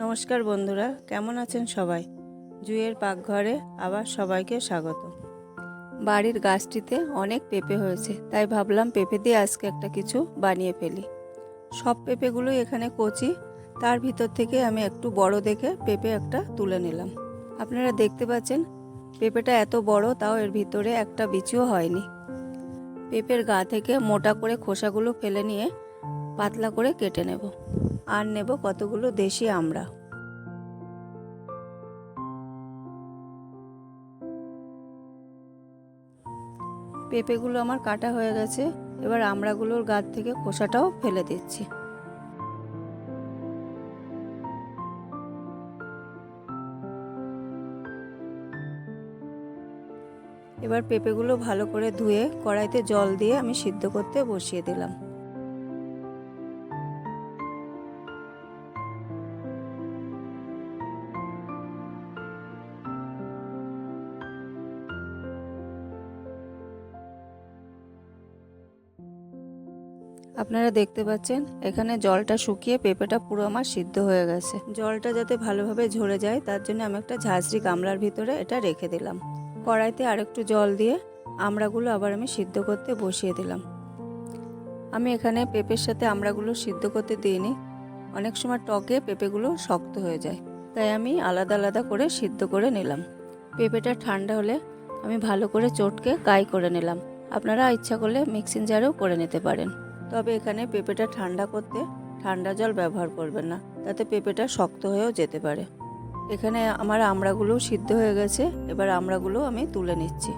নমস্কার বন্ধুরা, কেমন আছেন সবাই? জুয়ের পাকঘরে আবার সবাইকে স্বাগত। বাড়ির গাছটিতে অনেক পেঁপে হয়েছে, তাই ভাবলাম পেঁপে দিয়ে আজকে একটা কিছু বানিয়ে ফেলি। সব পেঁপেগুলোই এখানে কচি, তার ভিতর থেকে আমি একটু বড় দেখে পেঁপে একটা তুলে নিলাম। আপনারা দেখতে পাচ্ছেন, পেঁপেটা এত বড়, তাও এর ভিতরে একটা বিচিও হয়নি। পেঁপের গা থেকে মোটা করে খোসাগুলো ফেলে নিয়ে পাতলা করে কেটে নেব। আর নেব কতগুলো দেশি আমড়া পেঁপেগুলো আমার কাটা হয়ে গেছে, এবার আমড়াগুলোর গাছ থেকে খোসাটাও ফেলে দিচ্ছি। এবার পেঁপেগুলো ভালো করে ধুয়ে কড়াইতে জল দিয়ে আমি সিদ্ধ করতে বসিয়ে দিলাম। আপনারা দেখতে পাচ্ছেন, এখানে জলটা শুকিয়ে পেঁপেটা পুরো আমার সিদ্ধ হয়ে গেছে। জলটা যাতে ভালোভাবে ঝরে যায়, তার জন্য আমি একটা ঝাঁঝরি গামলার ভিতরে এটা রেখে দিলাম। কড়াইতে আরেকটু জল দিয়ে আমড়াগুলো আবার আমি সিদ্ধ করতে বসিয়ে দিলাম। আমি এখানে পেঁপের সাথে আমড়াগুলো সিদ্ধ করতে দিইনি। অনেক সময় টকে পেঁপেগুলো শক্ত হয়ে যায়। তাই আমি আলাদা আলাদা করে সিদ্ধ করে নিলাম। পেঁপেটা ঠান্ডা হলে আমি ভালো করে চটকে গাই করে নিলাম। আপনারা ইচ্ছা করলে মিক্সিং জারেও করে নিতে পারেন। তবে এখানে পেঁপেটা ঠান্ডা করতে ঠান্ডা জল ব্যবহার করবেন না, তাতে পেঁপেটা শক্ত হয়েও যেতে পারে। এখানে আমার আমড়াগুলো সিদ্ধ হয়ে গেছে, এবার আমড়াগুলো আমি তুলে নিচ্ছি।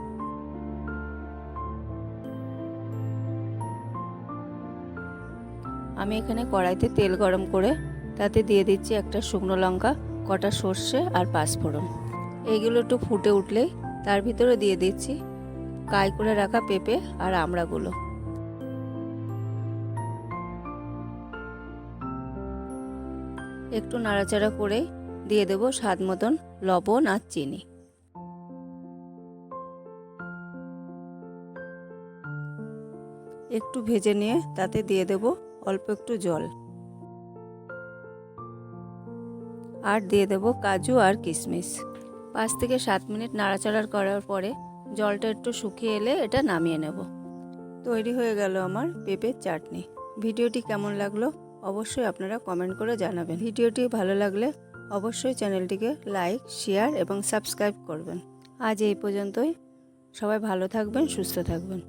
আমি এখানে কড়াইতে তেল গরম করে তাতে দিয়ে দিচ্ছি একটা শুকনো লঙ্কা, কটা সর্ষে আর পাঁচফোড়ন। এইগুলো একটু ফুটে উঠলেই তার ভিতরে দিয়ে দিচ্ছি কাই করে রাখা পেঁপে আর আমড়াগুলো। একটু নাড়াচাড়া করে দিয়ে দেবো স্বাদ মতন লবণ আর চিনি। একটু ভেজে নিয়ে তাতে দিয়ে দেব অল্প একটু জল। আর দিয়ে দেব কাজু আর কিশমিশ পাঁচ থেকে সাত মিনিট নাড়াচাড়া করার পরে জলটা একটু শুকিয়ে এলে এটা নামিয়ে নেব। তৈরি হয়ে গেল আমার পেঁপের চাটনি। ভিডিওটি কেমন লাগল অবশ্যই আপনারা কমেন্ট করে জানাবেন। ভিডিওটি ভালো লাগলে অবশ্যই চ্যানেলটিকে লাইক শেয়ার এবং সাবস্ক্রাইব করবেন। আজ এই পর্যন্তই। সবাই ভালো থাকবেন, সুস্থ থাকবেন।